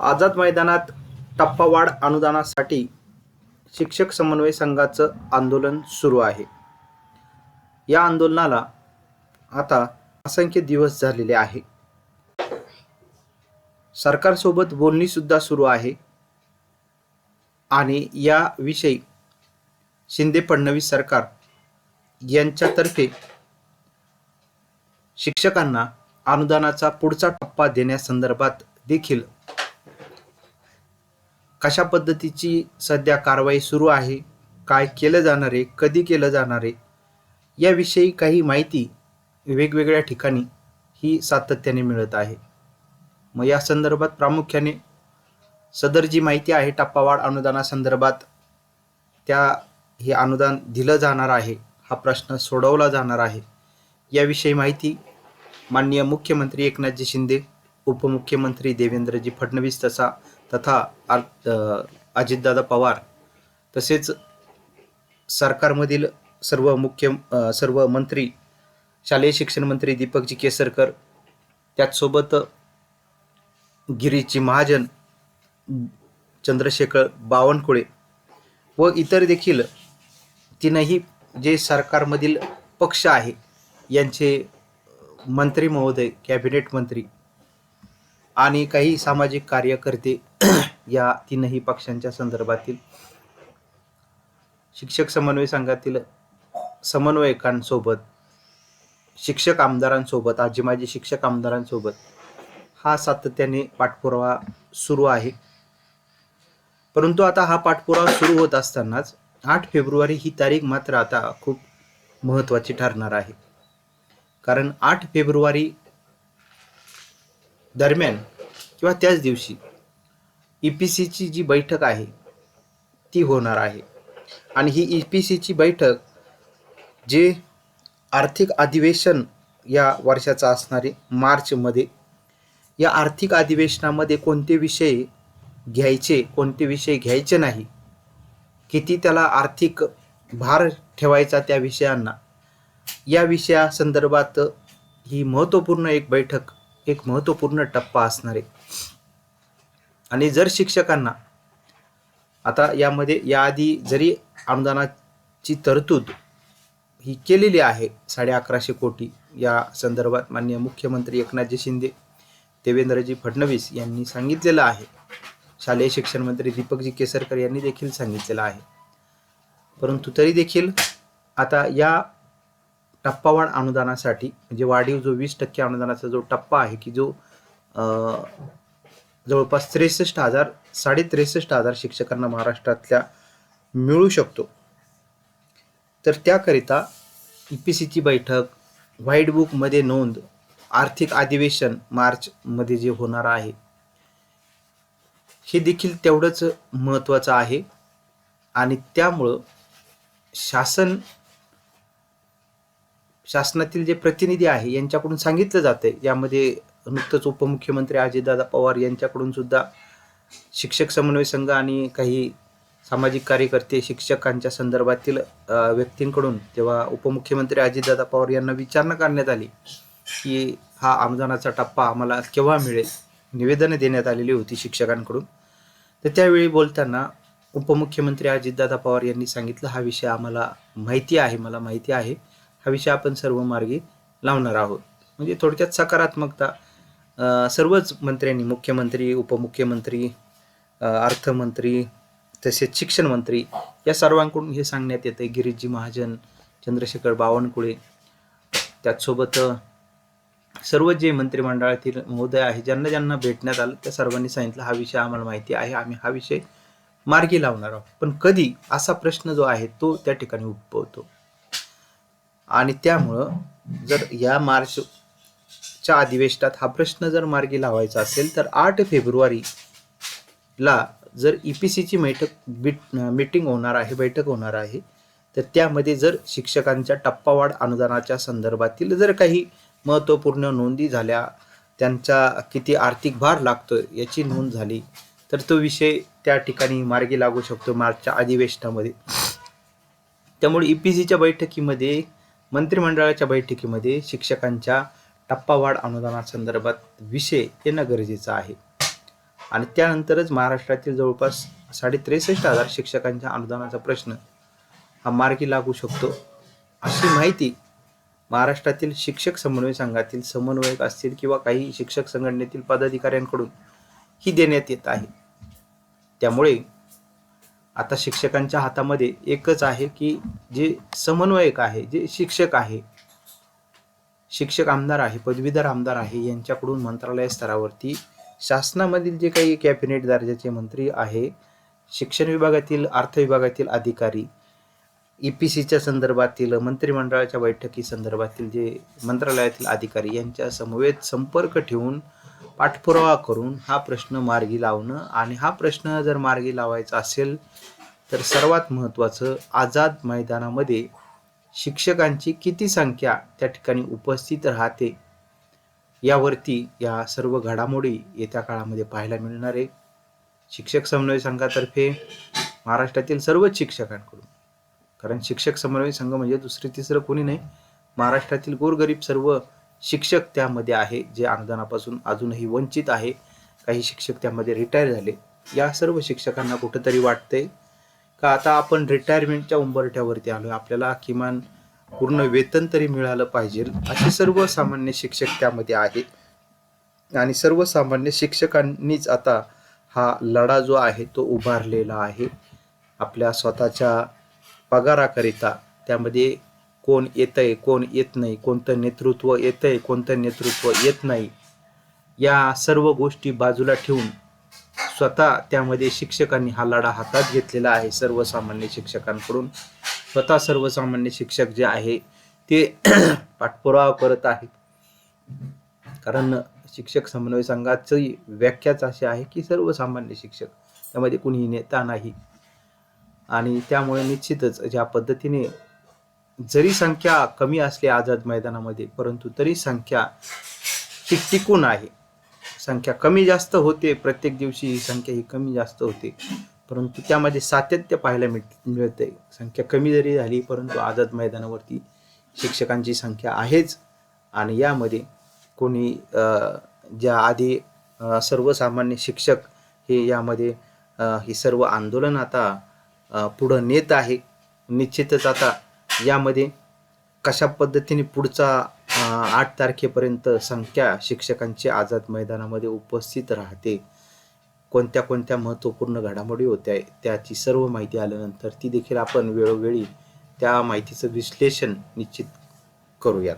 आझाद मैदानात टप्पावाढ अनुदानासाठी शिक्षक समन्वय संघाचं आंदोलन सुरू आहे. या आंदोलनाला आता असंख्य दिवस झालेले आहे. सरकारसोबत बोलणीसुद्धा सुरू आहे. आणि याविषयी शिंदे फडणवीस सरकार यांच्यातर्फे शिक्षकांना अनुदानाचा पुढचा टप्पा देण्यासंदर्भात देखील कशा पद्धतीची सध्या कारवाई सुरू आहे? काय केलं जाणार आहे? कधी केलं जाणार आहे? याविषयी काही माहिती वेगवेगळ्या ठिकाणी ही सातत्याने मिळत आहे. मग या संदर्भात प्रामुख्याने सदर जी माहिती आहे टप्पावाढ अनुदानासंदर्भात त्या हे अनुदान दिलं जाणार आहे हा प्रश्न सोडवला जाणार आहे. याविषयी माहिती माननीय मुख्यमंत्री एकनाथजी शिंदे उपमुख्यमंत्री देवेंद्रजी फडणवीस तसा तथा आ- अजितदादा पवार तसेच सरकारमधील सर्व मुख्य सर्व मंत्री शालेय शिक्षण मंत्री दीपकजी केसरकर त्याचसोबत गिरीजी महाजन चंद्रशेखर बावनकुळे व इतर देखील तीनही जे सरकारमधील पक्ष आहे यांचे मंत्री महोदय कॅबिनेट मंत्री आणि काही सामाजिक कार्यकर्ते या तीनही पक्षांच्या संदर्भातील शिक्षक समन्वय संघातील समन्वयकांसोबत शिक्षक आमदारांसोबत आजी माजी शिक्षक आमदारांसोबत हा सातत्याने पाठपुरावा सुरू आहे. परंतु आता हा पाठपुरावा सुरू होत असतानाच आठ फेब्रुवारी ही तारीख मात्र आता खूप महत्त्वाची ठरणार आहे. कारण आठ फेब्रुवारी दरम्यान किंवा त्याच दिवशी ई पी सीची जी बैठक आहे ती होणार आहे. आणि ही ई पी सीची बैठक जे आर्थिक अधिवेशन या वर्षाचं असणारे मार्चमध्ये या आर्थिक अधिवेशनामध्ये कोणते विषय घ्यायचे कोणते विषय घ्यायचे नाही किती त्याला आर्थिक भार ठेवायचा त्या विषयांना या विषयासंदर्भात ही महत्त्वपूर्ण एक बैठक एक महत्त्वपूर्ण टप्पा असणार. आहे आणि जर शिक्षकांना आता यामध्ये याआधी जरी अनुदानाची तरतूद ही केलेली आहे साडे अकराशे कोटी या संदर्भात माननीय मुख्यमंत्री एकनाथजी शिंदे देवेंद्रजी फडणवीस यांनी सांगितलेलं आहे. शालेय शिक्षण मंत्री दीपकजी केसरकर यांनी देखील सांगितलेलं आहे. परंतु तरी देखील आता या टप्पावाढ अनुदानासाठी म्हणजे वाढीव जो वीस टक्के अनुदानाचा जो टप्पा आहे की जो जवळपास त्रेसष्ट हजार साडे त्रेसष्ट हजार शिक्षकांना महाराष्ट्रातल्या मिळू शकतो. तर त्याकरिता ई पी सीची बैठक व्हाईट बुकमध्ये नोंद आर्थिक अधिवेशन मार्चमध्ये जे होणार आहे हे देखील तेवढंच महत्त्वाचं आहे. आणि त्यामुळं शासन शासनातील जे प्रतिनिधी आहे यांच्याकडून सांगितलं जातंय. यामध्ये नुकतंच उपमुख्यमंत्री अजितदादा पवार यांच्याकडून सुद्धा शिक्षक समन्वय संघ आणि काही सामाजिक कार्यकर्ते शिक्षकांच्या संदर्भातील व्यक्तींकडून तेव्हा उपमुख्यमंत्री अजितदादा पवार यांना विचारणा करण्यात आली की हा अनुदानाचा टप्पा आम्हाला केव्हा मिळेल निवेदनं देण्यात आलेली होती शिक्षकांकडून. तर त्यावेळी बोलताना उपमुख्यमंत्री अजितदादा पवार यांनी सांगितलं हा विषय आम्हाला माहिती आहे मला माहिती आहे. हा विषय आपण सर्व मार्गी लावणार आहोत. म्हणजे थोडक्यात सकारात्मकता सर्वच मंत्र्यांनी मुख्यमंत्री उपमुख्यमंत्री अर्थमंत्री तसेच शिक्षण मंत्री या सर्वांकडून हे सांगण्यात येतं आहे गिरीजी महाजन चंद्रशेखर बावनकुळे त्याचसोबत सर्व जे मंत्रिमंडळातील महोदय आहे ज्यांना ज्यांना भेटण्यात आलं त्या सर्वांनी सांगितलं हा विषय आम्हाला माहिती आहे आम्ही हा विषय मार्गी लावणार आहोत. पण कधी असा प्रश्न जो आहे तो त्या ठिकाणी उद्भवतो. आणि त्यामुळं जर या मार्चच्या अधिवेशनात हा प्रश्न जर मार्गी लावायचा असेल तर आठ फेब्रुवारीला जर ई पी सीची बैठक बीट मीटिंग होणार आहे बैठक होणार आहे तर त्यामध्ये जर शिक्षकांच्या टप्पावाढ अनुदानाच्या संदर्भातील जर काही महत्त्वपूर्ण नोंदी झाल्या त्यांचा किती आर्थिक भार लागतो याची नोंद झाली तर तो विषय त्या ठिकाणी मार्गी लागू शकतो मार्चच्या अधिवेशनामध्ये. त्यामुळे ई पी सीच्या बैठकीमध्ये मंत्रिमंडळाच्या बैठकीमध्ये शिक्षकांच्या टप्पावाढ अनुदानासंदर्भात विषय येणं गरजेचं आहे. आणि त्यानंतरच महाराष्ट्रातील जवळपास साडे त्रेसष्ट हजार शिक्षकांच्या अनुदानाचा प्रश्न हा मार्गी लागू शकतो. अशी माहिती महाराष्ट्रातील शिक्षक समन्वय संघातील समन्वयक असतील किंवा काही शिक्षक संघटनेतील पदाधिकाऱ्यांकडून ही देण्यात येत आहे. त्यामुळे आता शिक्षकांच्या हातामध्ये एकच आहे की जे समन्वयक आहे जे शिक्षक आहे शिक्षक आमदार आहे पदवीधर आमदार आहे यांच्याकडून मंत्रालय स्तरावरती शासनामधील जे काही कॅबिनेट दर्जाचे मंत्री आहे शिक्षण विभागातील अर्थ विभागातील अधिकारी ई पी सीच्या संदर्भातील मंत्रिमंडळाच्या बैठकी संदर्भातील जे मंत्रालयातील अधिकारी यांच्या समवेत संपर्क ठेवून पाठपुरावा करून हा प्रश्न मार्गी लावणं आणि हा प्रश्न जर मार्गी लावायचा असेल तर सर्वात महत्त्वाचं आझाद मैदानामध्ये शिक्षकांची किती संख्या त्या ठिकाणी उपस्थित राहते यावरती या सर्व घडामोडी येत्या काळामध्ये पाहायला मिळणार आहे. शिक्षक समन्वय संघातर्फे महाराष्ट्रातील सर्वच शिक्षकांकडून कारण शिक्षक समन्वय संघ म्हणजे दुसरी तिसरं कोणी नाही. महाराष्ट्रातील गोरगरीब सर्व शिक्षक त्यामध्ये आहे जे अनुदानापासून अजूनही वंचित आहे. काही शिक्षक त्यामध्ये रिटायर झाले. या सर्व शिक्षकांना कुठंतरी वाटतंय का आता आपण रिटायरमेंटच्या उंबरठ्यावरती आलोय. आपल्याला किमान पूर्ण वेतन तरी मिळालं पाहिजे. असे सर्वसामान्य शिक्षक त्यामध्ये आहेत आणि सर्वसामान्य शिक्षकांनीच आता हा लढा जो आहे तो उभारलेला आहे. आपल्या स्वतःच्या पगाराकरिता त्यामध्ये कोण येतंय कोण येत नाही कोणतं नेतृत्व येतंय कोणतं नेतृत्व येत नाही या सर्व गोष्टी बाजूला ठेवून स्वतः त्यामध्ये शिक्षकांनी हा लढा हातात घेतलेला आहे. सर्वसामान्य शिक्षकांकडून स्वतः सर्वसामान्य शिक्षक जे आहे ते पाठपुरावा करत आहे कारण शिक्षक समन्वय संघाची व्याख्याच अशी आहे की सर्वसामान्य शिक्षक त्यामध्ये कुणीही नेता नाही. आणि त्यामुळे निश्चितच ज्या पद्धतीने जरी संख्या कमी असली आझाद मैदानामध्ये परंतु तरी संख्या ही टिकून आहे. संख्या कमी जास्त होते प्रत्येक दिवशी ही संख्या ही कमी जास्त होते. परंतु त्यामध्ये सातत्य पाहायला मिळ मिळते संख्या कमी जरी झाली परंतु आझाद मैदानावरती शिक्षकांची संख्या आहेच. आणि यामध्ये कोणी ज्या आधी सर्वसामान्य शिक्षक हे यामध्ये ही हे सर्व आंदोलन आता पुढं नेत आहे. निश्चितच आता यामध्ये कशा पद्धतीने पुढचा आठ तारखेपर्यंत संख्या शिक्षकांची आझाद मैदानामध्ये उपस्थित राहते कोणत्या कोणत्या महत्त्वपूर्ण घडामोडी होत्या त्याची सर्व माहिती आल्यानंतर ती देखील आपण वेळोवेळी त्या माहितीचं विश्लेषण निश्चित करूयात.